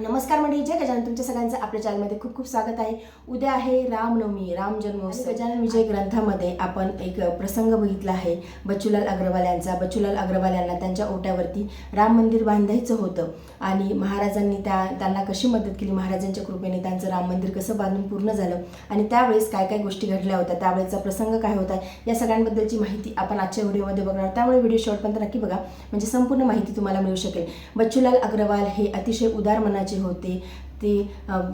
नमस्कार मंडळी जय गजानन. तुमच्या सगळ्यांचं आपल्या चॅनलमध्ये खूप खूप स्वागत आहे. उद्या आहे रामनवमी राम जन्मोत्सव गजानन विजय ग्रंथामध्ये आपण एक प्रसंग बघितला आहे. बच्चूलाल अग्रवाल यांचा बच्चूलाल अग्रवाल यांना त्यांच्या ओट्यावरती राम मंदिर बांधायचं होतं. आणि महाराजांनी त्या त्यांना कशी मदत केली? महाराजांच्या कृपेने त्यांचं राम मंदिर कसं बांधून पूर्ण झालं? आणि त्यावेळेस काय काय गोष्टी घडल्या होत्या? त्यावेळेचा प्रसंग काय होता? या सगळ्यांबद्दलची माहिती आपण आजच्या व्हिडिओमध्ये बघणार. त्यामुळे व्हिडिओ शेवटपर्यंत नक्की बघा. म्हणजे संपूर्ण माहिती तुम्हाला मिळू शकेल. बच्चूलाल अग्रवाल हे अतिशय उदार मनाचे होते ते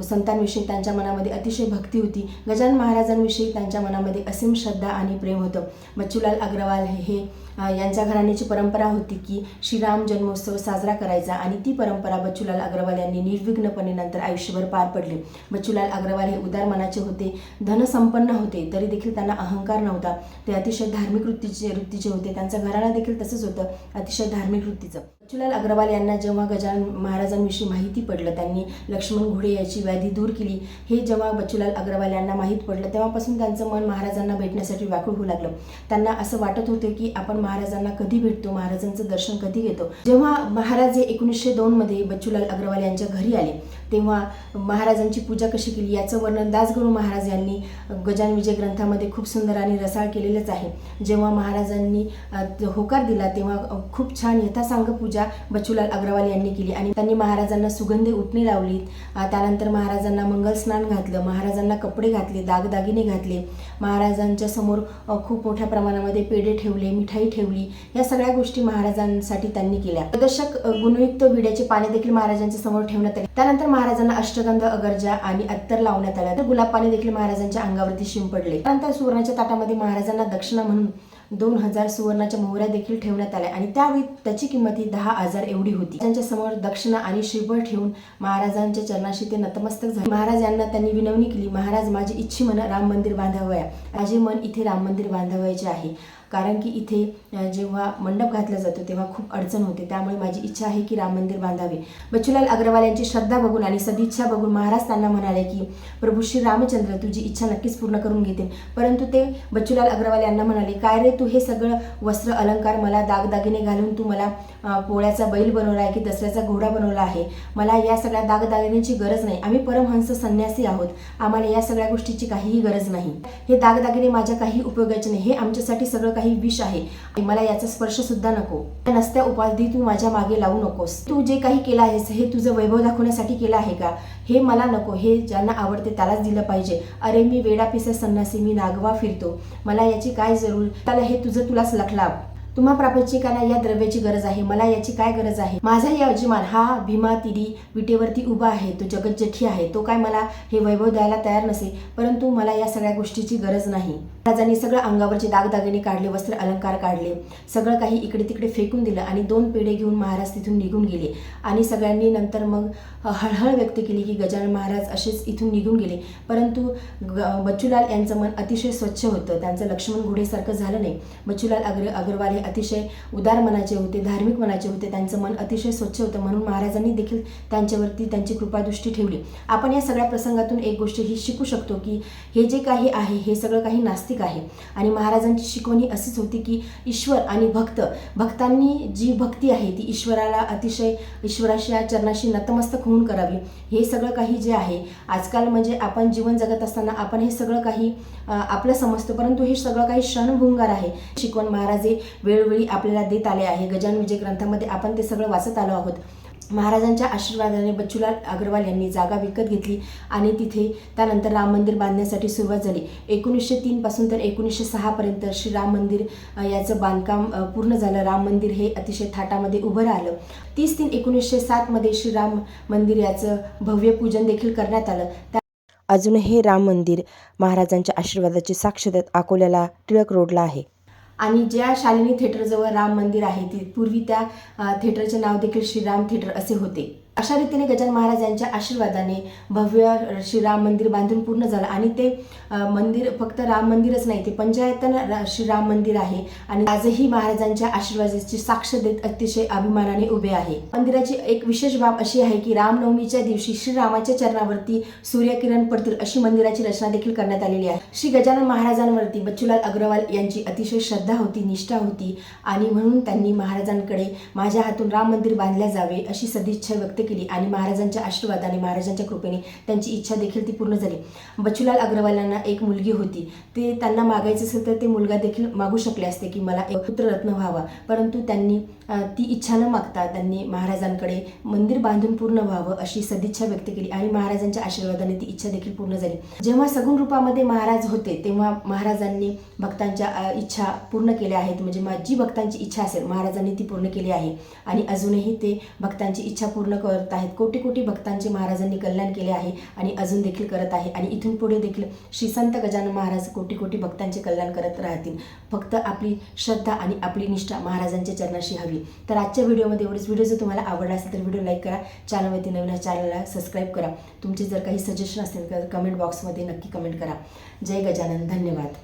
संतांविषयी त्यांच्या मनामध्ये अतिशय भक्ती होती. गजानन महाराजांविषयी त्यांच्या मनामध्ये असीम श्रद्धा आणि प्रेम होतं. बच्चूलाल अग्रवाल हे यांच्या घराण्याची परंपरा होती की श्रीराम जन्मोत्सव साजरा करायचा आणि ती परंपरा बच्चूलाल अग्रवाल यांनी निर्विघ्नपणे नंतर आयुष्यभर पार पडले. बच्चूलाल अग्रवाल हे उदार मनाचे होते धनसंपन्न होते तरी देखील त्यांना अहंकार नव्हता. ते अतिशय धार्मिक वृत्तीचे वृत्तीचे होते. त्यांचं घराणा देखील तसंच होतं अतिशय धार्मिक वृत्तीचं. बच्चूलाल अग्रवाल यांना जेव्हा गजानन महाराजांविषयी माहिती पडलं त्यांनी लक्ष्मी लक्ष्मण घोडे याची व्याधी दूर केली. हे जेव्हा बच्चूलाल अग्रवाल यांना माहीत पडलं तेव्हापासून त्यांचं मन महाराजांना भेटण्यासाठी व्याकुळ होऊ लागलं. त्यांना असं वाटत होतं की आपण महाराजांना कधी भेटतो? महाराजांचं दर्शन कधी घेतो? जेव्हा महाराज हे एकोणीसशे दोनमध्ये बच्चूलाल अग्रवाल यांच्या घरी आले तेव्हा महाराजांची पूजा कशी केली याचं वर्णन दासगुरू महाराज यांनी गजान विजय ग्रंथामध्ये खूप सुंदर आणि रसाळ केलेलंच आहे. जेव्हा महाराजांनी होकार दिला तेव्हा खूप छान यथासांग पूजा बच्चूलाल अग्रवाल यांनी केली आणि त्यांनी महाराजांना सुगंधी उठणी लावलीत. त्यानंतर महाराजांना मंगल स्नान घातलं महाराजांना कपडे घातले दागदागिने घातले. महाराजांच्या समोर खूप मोठ्या प्रमाणामध्ये पेढे ठेवले मिठाई ठेवली. या सगळ्या गोष्टी महाराजांसाठी त्यांनी केल्या. प्रदर्शक गुणयुक्त विड्याचे पाने देखील महाराजांच्या समोर ठेवण्यात आले. त्यानंतर महाराजांना अष्टगंध अगरजा आणि अत्तर लावण्यात आला. तर गुलाब पाणी देखील महाराजांच्या अंगावरती शिंपडले त्यानंतर सुवर्णाच्या ताटामध्ये महाराजांना दक्षिणा म्हणून दोन हजार सुवर्णाच्या मोहऱ्या देखील ठेवण्यात आल्या आणि त्यावेळी त्याची किंमत ही दहा हजार एवढी होती. त्यांच्यासमोर दक्षिणा आणि श्रीफळ ठेवून महाराजांच्या चरणाशी ते नतमस्तक झाले. महाराज यांना त्यांनी विनवणी केली महाराज माझी इच्छी मन राम मंदिर बांधावया माझे मन इथे राम मंदिर बांधावयाचे आहे. कारण की इथे जेव्हा मंडप घातला जातो तेव्हा खूप अडचण होते. त्यामुळे माझी इच्छा आहे की राम मंदिर बांधावे. बच्चूलाल अग्रवाल यांची श्रद्धा बघून आणि सदिच्छा बघून महाराज त्यांना म्हणाले की प्रभू श्री रामचंद्र तुझी इच्छा नक्कीच पूर्ण करून घेते परंतु ते बच्चूलाल अग्रवाल यांना म्हणाले काय रे तू हे सगळं वस्त्र अलंकार मला दागदागिने घालून तू मला पोळ्याचा बैल बनवला आहे की दसऱ्याचा घोडा बनवला आहे? मला या सगळ्या दागदागिन्यांची गरज नाही. आम्ही परमहंस संन्यासी आहोत. आम्हाला या सगळ्या गोष्टीची काहीही गरज नाही. हे दागदागिने माझ्या काही उपयोगाचे नाही. हे आमच्यासाठी सगळं काही विष आहे. आणि मला याचा स्पर्श सुद्धा नको. त्या नसत्या उपाधी तू माझ्या मागे लावू नकोस. तू जे काही केलं आहेस हे तुझं वैभव दाखवण्यासाठी केलं आहे का? हे मला नको. हे ज्यांना आवडते त्यालाच दिलं पाहिजे. अरे मी वेडा पिसा संन्यासी मी नागवा फिरतो. मला याची काय जरूर त्याला हे तुझं तुलाच लखला तुम्हा प्रापंचिकांना या द्रव्याची गरज आहे. मला याची काय गरज आहे? माझा यजमान हा भीमा तिरी विटेवरती उभा आहे. तो जगत जठी आहे. तो काय मला हे वैभव द्यायला तयार नसे परंतु मला या सगळ्या गोष्टीची गरज नाही. महाराजांनी सगळं अंगावरचे दागदागिने काढले वस्त्र अलंकार काढले सगळं काही इकडे तिकडे फेकून दिलं आणि दोन पेढे घेऊन महाराज तिथून निघून गेले. आणि सगळ्यांनी नंतर मग हळहळ व्यक्त केली की गजानन महाराज असेच इथून निघून गेले. परंतु ग- बच्चूलाल यांचं मन अतिशय स्वच्छ होतं. त्यांचं लक्ष्मण घोडेसारखं झालं नाही. बच्चूलाल अग्र अग्रवाल हे अतिशय उदार मनाचे होते धार्मिक मनाचे होते. त्यांचं मन अतिशय स्वच्छ होतं. म्हणून महाराजांनी देखील त्यांच्यावरती त्यांची कृपादृष्टी ठेवली. आपण या सगळ्या प्रसंगातून एक गोष्ट ही शिकू शकतो की हे जे काही आहे हे सगळं काही नास्तिक आहे. आणि महाराजांची शिकवणी अशीच होती की ईश्वर आणि भक्त भक्तांनी जी भक्ती आहे ती ईश्वराला अतिशय ईश्वराशी चरणाशी नतमस्तक होऊन करावी. हे सगळं काही जे आहे आजकाल म्हणजे आपण जीवन जगत असताना आपण हे सगळं काही आपलं समजतो. परंतु हे सगळं काही क्षणभुंगार आहे. शिकवण महाराज हे वेळोवेळी आपल्याला देत आले आहे. गजान विजय ग्रंथामध्ये आपण ते सगळं वाचत आलो आहोत. महाराजांच्या आशीर्वादाने बच्चूलाल अग्रवाल यांनी जागा विकत घेतली आणि तिथे त्यानंतर राम मंदिर बांधण्यासाठी सुरुवात झाली. एकोणीसशे तीनपासून तर एकोणीसशे सहापर्यंत श्री राम मंदिर याचं बांधकाम पूर्ण झालं. राम मंदिर हे अतिशय थाटामध्ये उभं राहिलं. तीस तीन एकोणीसशे सातमध्ये श्रीराम मंदिर याचं भव्य पूजन देखील करण्यात आलं. त्या अजून हे राम मंदिर महाराजांच्या आशीर्वादाची साक्ष देत अकोल्याला टिळक रोडला आहे. आणि ज्या शालिनी थिएटरजवळ राम मंदिर आहे ती पूर्वी त्या थिएटरचे नाव देखील श्रीराम थिएटर असे होते. अशा रीतीने गजान महाराज यांच्या आशीर्वादाने भव्य श्रीराम मंदिर बांधून पूर्ण झालं. आणि ते मंदिर फक्त राम मंदिरच नाही ते पंचायतन श्रीराम मंदिर आहे. आणि आजही महाराजांच्या आशीर्वादाची साक्ष देत अतिशय अभिमानाने उभे आहे. मंदिराची एक विशेष बाब अशी आहे की रामनवमीच्या दिवशी श्रीरामाच्या चरणावरती सूर्यकिरण पडतील अशी मंदिराची रचना देखील करण्यात आलेली आहे. श्री गजानन महाराजांवरती बच्चूलाल अग्रवाल यांची अतिशय श्रद्धा होती निष्ठा होती. आणि म्हणून त्यांनी महाराजांकडे माझ्या हातून राम मंदिर बांधल्या जावे अशी सदिच्छा व्यक्त केली आणि महाराजांच्या आशीर्वाद आणि महाराजांच्या कृपेने त्यांची इच्छा देखील ती पूर्ण झाली. बचूलाल अग्रवाल यांना एक मुलगी होती. ते त्यांना मागायचं असेल तर ते मुलगा देखील मागू शकले असते की मला एक पुत्ररत्न व्हावा. परंतु त्यांनी ती इच्छा न मागता त्यांनी महाराजांकडे मंदिर बांधून पूर्ण व्हावं अशी सदिच्छा व्यक्त केली आणि महाराजांच्या आशीर्वादाने ती इच्छा देखील पूर्ण झाली. जेव्हा सगुण रूपामध्ये महाराज होते तेव्हा महाराजांनी भक्तांच्या इच्छा पूर्ण केल्या आहेत. म्हणजे मा- जी भक्तांची इच्छा असेल महाराजांनी ती पूर्ण केली आहे. आणि अजूनही ते भक्तांची इच्छा पूर्ण करत आहेत. कोटी कोटी भक्तांचे महाराजांनी कल्याण केले आहे आणि अजून देखील करत आहे. आणि इथून पुढे देखील श्री संत गजानन महाराज कोटी कोटी भक्तांचे कल्याण करत राहतील. फक्त आपली श्रद्धा आणि आपली निष्ठा महाराजांच्या चरणाशी हवी. तर आजच्या व्हिडिओमध्ये एवढेच. व्हिडिओ जर तुम्हाला आवडला असेल तर व्हिडिओ लाईक करा. चॅनलवरती नवीन चॅनलला सबस्क्राईब करा. तुमचे जर काही सजेशन असेल तर कमेंट बॉक्समध्ये नक्की कमेंट करा. जय गजानन. धन्यवाद.